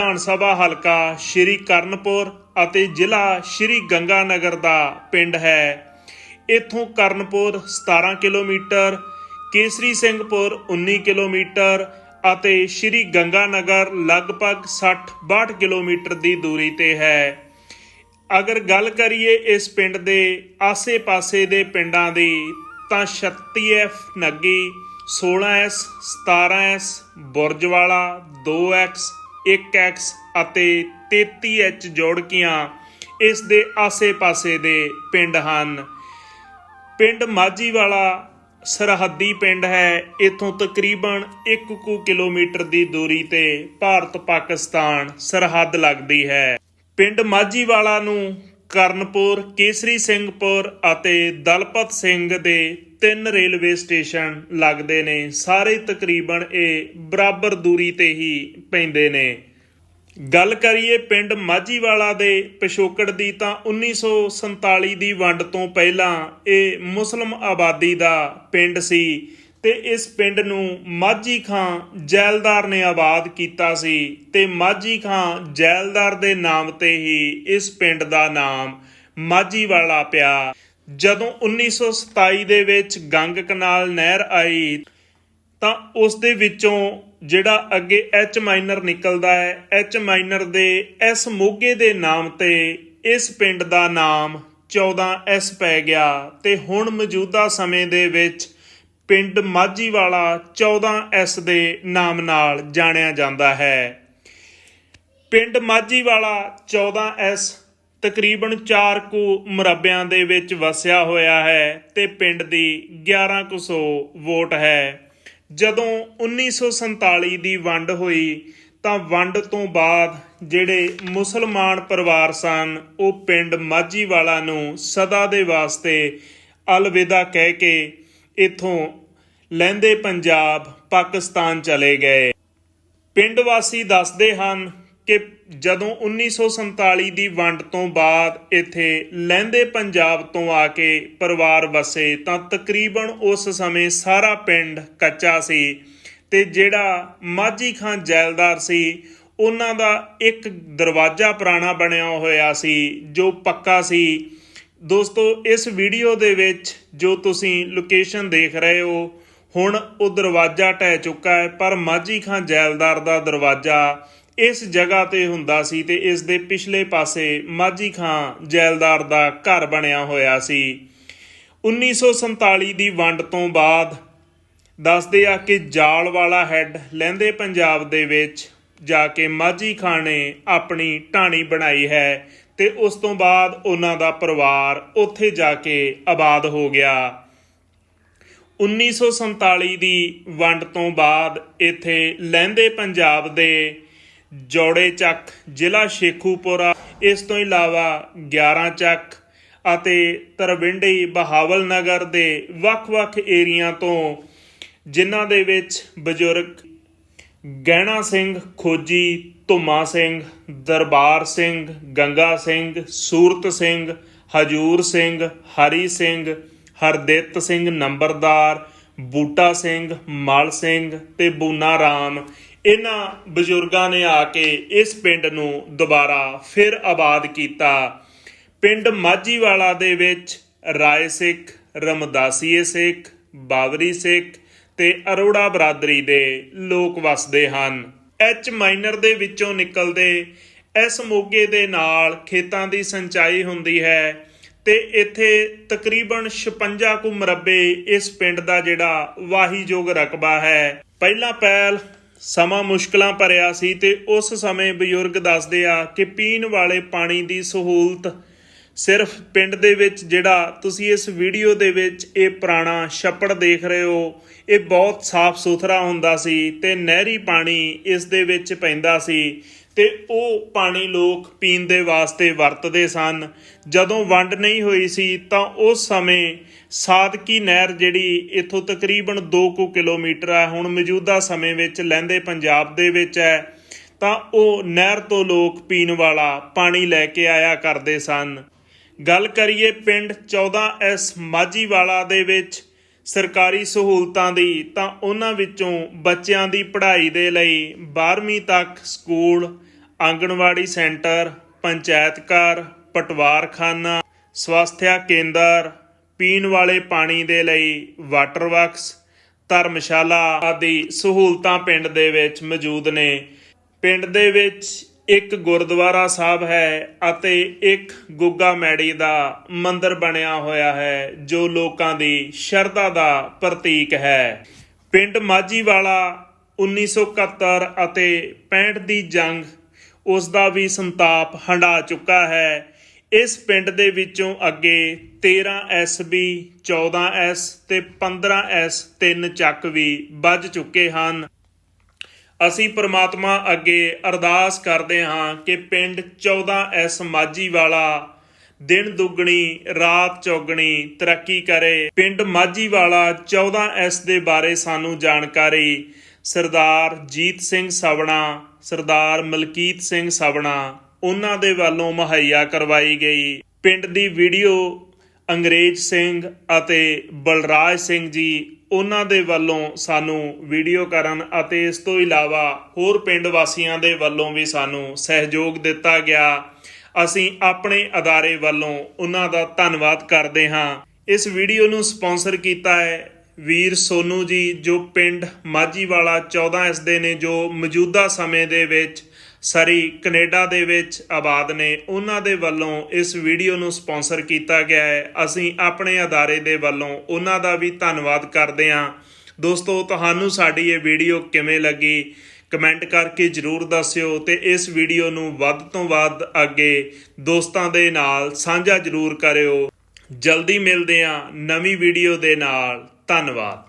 ਵਿਧਾਨ ਸਭਾ ਹਲਕਾ ਸ਼੍ਰੀ ਕਰਨਪੁਰ ਅਤੇ ਜ਼ਿਲ੍ਹਾ ਸ਼੍ਰੀ ਗੰਗਾਨਗਰ ਦਾ ਪਿੰਡ ਹੈ। ਇਥੋਂ ਕਰਨਪੁਰ 17 ਕਿਲੋਮੀਟਰ, ਕੇਸਰੀ ਸਿੰਘਪੁਰ 19 ਕਿਲੋਮੀਟਰ ਅਤੇ ਸ਼੍ਰੀ ਗੰਗਾਨਗਰ ਲਗਭਗ 60-62 ਕਿਲੋਮੀਟਰ ਦੀ ਦੂਰੀ ਤੇ ਹੈ। ਅਗਰ ਗੱਲ ਕਰੀਏ ਇਸ ਪਿੰਡ ਦੇ ਆਸੇ-ਪਾਸੇ ਦੇ ਪਿੰਡਾਂ ਦੀ, ਤਾਂ 36F ਨੱਗੀ 16S 17S Burjwala 2X 1X ਅਤੇ 33H ਜੋੜਕੀਆਂ ਇਸ ਦੇ ਆਸੇ-ਪਾਸੇ ਦੇ ਪਿੰਡ ਹਨ। ਪਿੰਡ ਮਾਝੀਵਾਲਾ ਸਰਹੱਦੀ ਪਿੰਡ ਹੈ। ਇਥੋਂ ਤਕਰੀਬਨ 1 ਕੁ ਕਿਲੋਮੀਟਰ ਦੀ ਦੂਰੀ ਤੇ ਭਾਰਤ ਪਾਕਿਸਤਾਨ ਸਰਹੱਦ ਲੱਗਦੀ ਹੈ। ਪਿੰਡ ਮਾਝੀਵਾਲਾ ਨੂੰ ਕਰਨਪੁਰ, ਕੇਸਰੀ ਸਿੰਘਪੁਰ ਅਤੇ ਦਲਪਤ ਸਿੰਘ ਦੇ ਤਿੰਨ ਰੇਲਵੇ ਸਟੇਸ਼ਨ ਲੱਗਦੇ ਨੇ। ਸਾਰੇ ਤਕਰੀਬਨ ਇਹ ਬਰਾਬਰ ਦੂਰੀ ਤੇ ਹੀ ਪੈਂਦੇ ਨੇ। ਗੱਲ ਕਰੀਏ ਪਿੰਡ ਮਾਝੀਵਾਲਾ ਦੇ ਪਿਛੋਕੜ ਦੀ, ਤਾਂ 1947 ਦੀ ਵੰਡ ਤੋਂ ਪਹਿਲਾਂ ਇਹ ਮੁਸਲਮ ਆਬਾਦੀ ਦਾ ਪਿੰਡ ਸੀ। ਤੇ ਇਸ ਪਿੰਡ ਨੂੰ ਮਾਝੀ ਖਾਂ ਜੈਲਦਾਰ ਨੇ ਆਬਾਦ ਕੀਤਾ ਸੀ ਤੇ ਮਾਝੀ ਖਾਂ ਜੈਲਦਾਰ ਦੇ ਨਾਮ ਤੇ ਹੀ ਇਸ ਪਿੰਡ ਦਾ ਨਾਮ ਮਾਝੀ ਵਾਲਾ ਪਿਆ। ਜਦੋਂ 1927 ਦੇ ਵਿੱਚ ਗੰਗ ਕਨਾਲ ਨਹਿਰ ਆਈ ਤਾਂ ਉਸ ਦੇ ਵਿੱਚੋਂ ਜਿਹੜਾ ਅੱਗੇ ਐਚ ਮਾਈਨਰ ਨਿਕਲਦਾ ਹੈ ਐਚ ਮਾਈਨਰ ਦੇ ਐਸ ਮੋਗੇ ਦੇ ਨਾਮ ਤੇ ਇਸ ਪਿੰਡ ਦਾ ਨਾਮ 14S ਪੈ ਗਿਆ ਤੇ ਹੁਣ ਮੌਜੂਦਾ ਸਮੇਂ ਦੇ ਵਿੱਚ ਪਿੰਡ ਮਾਝੀ ਵਾਲਾ ਮਾਝੀਵਾਲਾ 14S ਦੇ ਨਾਮ ਨਾਲ ਜਾਣਿਆ ਜਾਂਦਾ ਹੈ। ਪਿੰਡ ਮਾਝੀ ਵਾਲਾ ਮਾਝੀਵਾਲਾ 14S ਤਕਰੀਬਨ 4 ਕੁ ਮੁਰੱਬਿਆਂ ਦੇ ਵਿੱਚ ਵਸਿਆ ਹੋਇਆ ਹੈ ਤੇ ਪਿੰਡ ਦੀ 11 ਕੁ ਸੌ ਵੋਟ ਹੈ। ਜਦੋਂ 1947 ਦੀ ਵੰਡ ਹੋਈ, ਤਾਂ ਵੰਡ ਤੋਂ ਬਾਅਦ ਜਿਹੜੇ ਮੁਸਲਮਾਨ ਪਰਿਵਾਰ ਸਨ, ਉਹ ਪਿੰਡ ਮਾਝੀ ਵਾਲਾ ਨੂੰ ਸਦਾ ਦੇ ਵਾਸਤੇ ਅਲਵਿਦਾ ਕਹਿ ਕੇ ਇਥੋਂ ਲਹਿੰਦੇ ਪੰਜਾਬ ਪਾਕਿਸਤਾਨ ਚਲੇ ਗਏ। ਪਿੰਡ ਵਾਸੀ ਦੱਸਦੇ ਹਨ ਕਿ ਜਦੋਂ 1947 ਦੀ ਵੰਡ ਤੋਂ ਬਾਅਦ ਇੱਥੇ ਲਹਿੰਦੇ ਪੰਜਾਬ ਤੋਂ ਆ ਕੇ ਪਰਿਵਾਰ ਵਸੇ ਤਾਂ ਤਕਰੀਬਨ ਉਸ ਸਮੇਂ ਸਾਰਾ ਪਿੰਡ ਕੱਚਾ ਸੀ ਤੇ ਜਿਹੜਾ ਮਾਝੀ ਖਾਂ ਜੈਲਦਾਰ ਸੀ, ਉਹਨਾਂ ਦਾ ਇੱਕ ਦਰਵਾਜ਼ਾ ਪੁਰਾਣਾ ਬਣਿਆ ਹੋਇਆ ਸੀ ਜੋ ਪੱਕਾ ਸੀ। ਦੋਸਤੋ, ਇਸ ਵੀਡੀਓ ਦੇ ਵਿੱਚ ਜੋ ਤੁਸੀਂ ਲੋਕੇਸ਼ਨ ਦੇਖ ਰਹੇ ਹੋ, ਹੁਣ ਉਹ ਦਰਵਾਜ਼ਾ ਟਹਿ ਚੁੱਕਾ ਹੈ, ਪਰ ਮਾਝੀ ਖਾਂ ਜੈਲਦਾਰ ਦਾ ਦਰਵਾਜ਼ਾ ਇਸ ਜਗ੍ਹਾ ਤੇ ਹੁੰਦਾ ਸੀ ਤੇ ਇਸ ਦੇ ਪਿਛਲੇ ਪਾਸੇ ਮਾਝੀ ਖਾਂ ਜੈਲਦਾਰ ਦਾ ਘਰ ਬਣਿਆ ਹੋਇਆ ਸੀ। 1947 ਦੀ ਵੰਡ ਤੋਂ ਬਾਅਦ ਦੱਸਦੇ ਆ ਕਿ ਜਾਲ ਵਾਲਾ ਹੈੱਡ ਲਹਿੰਦੇ ਪੰਜਾਬ ਦੇ ਵਿੱਚ ਜਾ ਕੇ ਮਾਝੀ ਖਾਂ ਨੇ ਆਪਣੀ ਢਾਣੀ ਬਣਾਈ ਹੈ। ਤੇ ਉਸ ਤੋਂ ਬਾਅਦ ਉਹਨਾਂ ਦਾ ਪਰਿਵਾਰ ਉੱਥੇ ਜਾ ਕੇ ਆਬਾਦ ਹੋ ਗਿਆ। 1947 ਦੀ ਵੰਡ ਤੋਂ ਬਾਅਦ ਇੱਥੇ ਲਹਿੰਦੇ ਪੰਜਾਬ ਦੇ ਜੋੜੇ ਚੱਕ, ਜ਼ਿਲ੍ਹਾ ਸ਼ੇਖੂਪੁਰਾ, ਇਸ ਤੋਂ ਇਲਾਵਾ 11 ਚੱਕ ਅਤੇ ਤਰਵਿੰਡੀ ਬਹਾਵਲ ਨਗਰ ਦੇ ਵੱਖ-ਵੱਖ ਏਰੀਆ ਤੋਂ, ਜਿਨ੍ਹਾਂ ਦੇ ਵਿੱਚ ਬਜ਼ੁਰਗ ਗਹਿਣਾ ਸਿੰਘ, ਖੋਜੀ, ਧੁਮਾ ਸਿੰਘ, ਦਰਬਾਰ ਸਿੰਘ, ਗੰਗਾ ਸਿੰਘ, ਸੂਰਤ ਸਿੰਘ, ਹਜੂਰ ਸਿੰਘ, ਹਰੀ ਸਿੰਘ, ਹਰਦਿੱਤ ਸਿੰਘ ਨੰਬਰਦਾਰ, ਬੂਟਾ ਸਿੰਘ, ਮਲ ਸਿੰਘ ਤੇ ਬੂਨਾ ਰਾਮ। ਇਹਨਾਂ ਬਜ਼ੁਰਗਾਂ ਨੇ ਆ ਕੇ ਇਸ ਪਿੰਡ ਨੂੰ ਦੁਬਾਰਾ ਫਿਰ ਆਬਾਦ ਕੀਤਾ। ਪਿੰਡ ਮਾਝੀਵਾਲਾ ਦੇ ਵਿੱਚ ਰਾਏ ਸਿੱਖ, ਰਮਦਾਸੀਏ ਸਿੱਖ, ਬਾਵਰੀ ਸਿੱਖ ਤੇ ਅਰੋੜਾ ਬਰਾਦਰੀ ਦੇ ਲੋਕ ਵਸਦੇ ਹਨ। ਐਚ ਮਾਈਨਰ ਦੇ ਵਿੱਚੋਂ ਨਿਕਲਦੇ ਇਸ ਮੋਗੇ ਦੇ ਨਾਲ ਖੇਤਾਂ ਦੀ ਸਿੰਚਾਈ ਹੁੰਦੀ ਹੈ ਤੇ ਇੱਥੇ ਤਕਰੀਬਨ 56 ਕੁ ਮਰਬੇ ਇਸ ਪਿੰਡ ਦਾ ਜਿਹੜਾ ਵਾਹੀਯੋਗ ਰਕਬਾ ਹੈ। ਪਹਿਲਾ ਪਹਿਲ ਸਮਾਂ ਮੁਸ਼ਕਲਾਂ ਭਰਿਆ ਸੀ ਤੇ ਉਸ ਸਮੇਂ ਬਜ਼ੁਰਗ ਦੱਸਦੇ ਆ ਕਿ ਪੀਣ ਵਾਲੇ ਪਾਣੀ ਦੀ ਸਹੂਲਤ ਸਿਰਫ ਪਿੰਡ ਦੇ ਵਿੱਚ ਜਿਹੜਾ ਤੁਸੀਂ ਇਸ ਵੀਡੀਓ ਦੇ ਵਿੱਚ ਇਹ ਪੁਰਾਣਾ ਛੱਪੜ ਦੇਖ ਰਹੇ ਹੋ, ਇਹ ਬਹੁਤ ਸਾਫ਼ ਸੁਥਰਾ ਹੁੰਦਾ ਸੀ ਤੇ ਨਹਿਰੀ ਪਾਣੀ ਇਸ ਦੇ ਵਿੱਚ ਪੈਂਦਾ ਸੀ ਤੇ ਉਹ ਪਾਣੀ ਲੋਕ ਪੀਣ ਦੇ ਵਾਸਤੇ ਵਰਤਦੇ ਸਨ। ਜਦੋਂ ਵੰਡ ਨਹੀਂ ਹੋਈ ਸੀ ਤਾਂ ਉਸ ਸਮੇਂ ਸਾਦਕੀ ਨਹਿਰ ਜਿਹੜੀ ਇੱਥੋਂ ਤਕਰੀਬਨ 2 ਕੁ ਕਿਲੋਮੀਟਰ ਹੈ, ਹੁਣ ਮੌਜੂਦਾ ਸਮੇਂ ਵਿੱਚ ਲਹਿੰਦੇ ਪੰਜਾਬ ਦੇ ਵਿੱਚ ਹੈ, ਤਾਂ ਉਹ ਨਹਿਰ ਤੋਂ ਲੋਕ ਪੀਣ ਵਾਲਾ ਪਾਣੀ ਲੈ ਕੇ ਆਇਆ ਕਰਦੇ ਸਨ। ਗੱਲ ਕਰੀਏ ਪਿੰਡ 14S ਮਾਝੀਵਾਲਾ ਦੇ ਵਿੱਚ ਸਰਕਾਰੀ ਸਹੂਲਤਾਂ ਦੀ, ਤਾਂ ਉਹਨਾਂ ਵਿੱਚੋਂ ਬੱਚਿਆਂ ਦੀ ਪੜ੍ਹਾਈ ਦੇ ਲਈ 12ਵੀਂ ਤੱਕ ਸਕੂਲ, ਆਂਗਣਵਾੜੀ ਸੈਂਟਰ, ਪੰਚਾਇਤ ਘਰ, ਪਟਵਾਰਖਾਨਾ, ਸਵਾਸਥਿਆ ਕੇਂਦਰ, ਪੀਣ ਵਾਲੇ ਪਾਣੀ ਦੇ ਲਈ ਵਾਟਰ ਵਰਕਸ, ਧਰਮਸ਼ਾਲਾ ਆਦਿ ਸਹੂਲਤਾਂ ਪਿੰਡ ਦੇ ਵਿੱਚ ਮੌਜੂਦ ਨੇ। ਪਿੰਡ ਦੇ ਵਿੱਚ ਇੱਕ ਗੁਰਦੁਆਰਾ ਸਾਹਿਬ ਹੈ ਅਤੇ ਇੱਕ ਗੁੱਗਾ ਮੈੜੀ ਦਾ ਮੰਦਿਰ ਬਣਿਆ ਹੋਇਆ ਹੈ, ਜੋ ਲੋਕਾਂ ਦੀ ਸ਼ਰਧਾ ਦਾ ਪ੍ਰਤੀਕ ਹੈ। ਪਿੰਡ ਮਾਝੀਵਾਲਾ 1971 ਅਤੇ 65 ਦੀ ਜੰਗ, ਉਸ ਦਾ ਵੀ ਸੰਤਾਪ ਹੰਢਾ ਚੁੱਕਾ ਹੈ। ਇਸ ਪਿੰਡ ਦੇ ਵਿੱਚੋਂ ਅੱਗੇ 13 ਐਸਬੀ 14 ਐਸ ਤੇ 15 ਐਸ ਤਿੰਨ ਚੱਕ ਵੀ ਵੱਜ ਚੁੱਕੇ ਹਨ। ਅਸੀਂ ਪ੍ਰਮਾਤਮਾ ਅੱਗੇ ਅਰਦਾਸ ਕਰਦੇ ਹਾਂ ਕਿ ਪਿੰਡ 14 ਐਸ ਮਾਝੀ ਵਾਲਾ ਦਿਨ ਦੁੱਗਣੀ, ਰਾਤ ਚੌਗਣੀ ਤਰੱਕੀ ਕਰੇ। ਪਿੰਡ ਮਾਝੀ ਵਾਲਾ 14 ਐਸ ਦੇ ਬਾਰੇ ਸਾਨੂੰ ਜਾਣਕਾਰੀ ਸਰਦਾਰ ਜੀਤ ਸਿੰਘ ਸਵਣਾ, ਸਰਦਾਰ ਮਲਕੀਤ ਸਿੰਘ ਸਵਣਾ, ਉਹਨਾਂ ਦੇ ਵੱਲੋਂ ਮੁਹੱਈਆ ਕਰਵਾਈ ਗਈ। ਪਿੰਡ ਦੀ ਵੀਡੀਓ ਅੰਗਰੇਜ਼ ਸਿੰਘ ਅਤੇ ਬਲਰਾਜ ਸਿੰਘ ਜੀ ਉਹਨਾਂ ਦੇ ਵੱਲੋਂ ਸਾਨੂੰ ਵੀਡੀਓ ਕਰਨ ਅਤੇ ਇਸ ਤੋਂ ਇਲਾਵਾ ਹੋਰ ਪਿੰਡ ਵਾਸੀਆਂ ਦੇ ਵੱਲੋਂ ਵੀ ਸਾਨੂੰ ਸਹਿਯੋਗ ਦਿੱਤਾ ਗਿਆ। ਅਸੀਂ ਆਪਣੇ ਅਦਾਰੇ ਵੱਲੋਂ ਉਹਨਾਂ ਦਾ ਧੰਨਵਾਦ ਕਰਦੇ ਹਾਂ। ਇਸ ਵੀਡੀਓ ਨੂੰ ਸਪਾਂਸਰ ਕੀਤਾ ਹੈ ਵੀਰ ਸੋਨੂ ਜੀ, ਜੋ ਪਿੰਡ ਮਾਝੀਵਾਲਾ 14 ਇਸ ਦੇ ਨੇ, ਜੋ ਮੌਜੂਦਾ ਸਮੇਂ ਦੇ ਵਿੱਚ ਸਰੀ ਕੈਨੇਡਾ ਦੇ ਵਿੱਚ ਆਬਾਦ ਨੇ, ਉਹਨਾਂ ਦੇ ਵੱਲੋਂ ਇਸ ਵੀਡੀਓ ਨੂੰ ਸਪਾਂਸਰ ਕੀਤਾ ਗਿਆ ਹੈ। ਅਸੀਂ ਆਪਣੇ ਅਦਾਰੇ ਦੇ ਵੱਲੋਂ ਉਹਨਾਂ ਦਾ ਵੀ ਧੰਨਵਾਦ ਕਰਦੇ ਹਾਂ। ਦੋਸਤੋ, ਤੁਹਾਨੂੰ ਸਾਡੀ ਇਹ ਵੀਡੀਓ ਕਿਵੇਂ ਲੱਗੀ? ਕਮੈਂਟ ਕਰਕੇ ਜਰੂਰ ਦੱਸਿਓ ਤੇ ਇਸ ਵੀਡੀਓ ਨੂੰ ਵੱਧ ਤੋਂ ਵੱਧ ਅੱਗੇ ਦੋਸਤਾਂ ਦੇ ਨਾਲ ਸਾਂਝਾ ਜਰੂਰ ਕਰਿਓ। ਜਲਦੀ ਮਿਲਦੇ ਹਾਂ ਨਵੀਂ ਵੀਡੀਓ ਦੇ ਨਾਲ। ਧੰਨਵਾਦ।